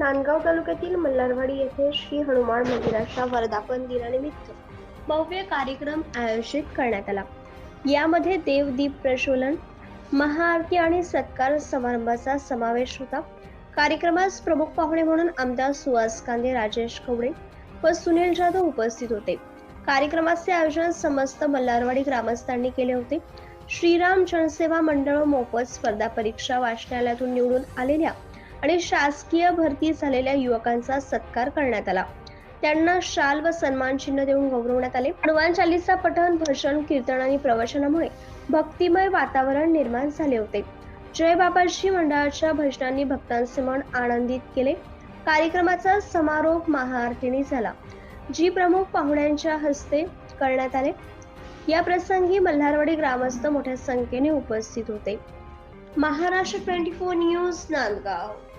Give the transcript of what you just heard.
नांदगाव तालुक्यातील मल्हारवाडी येथे श्री हनुमान मंदिराच्या वर्धापन दिनानिमित्त भव्य कार्यक्रम आयोजित करण्यात आला. यामध्ये देवदीप प्रज्वलन महाआरती आणि सत्कार समारंभाचा समावेश होता. कार्यक्रमास प्रमुख पाहुणे म्हणून आमदार सुहास कांदे राजेश कवडे व सुनील जाधव उपस्थित होते. कार्यक्रमाचे आयोजन समस्त मल्हारवाडी ग्रामस्थांनी केले होते. श्रीराम जनसेवा मंडळ मोफत स्पर्धा परीक्षा वाचनालयातून निवडून आलेल्या आणि शासकीय भरती झालेल्या युवकांचा सत्कार करण्यात आला. त्यांना शाल व सन्मान चिन्ह देऊन गौरवण्यात आले. हनुमान चालीसा पठण भजन कीर्तन आणि प्रवचनामुळे भक्तिमय वातावरण निर्माण झाले होते. जय बाबाजी मंडळाच्या भजनांनी भक्तांचे मन आनंदित केले. कार्यक्रमाचा समारोप महाआरतीने झाला. जी प्रमुख पाहुण्यांच्या हस्ते करण्यात आले. या प्रसंगी मल्हारवाडी ग्रामस्थ मोठ्या संख्येने उपस्थित होते. Maharashtra twenty four news Nandgaon.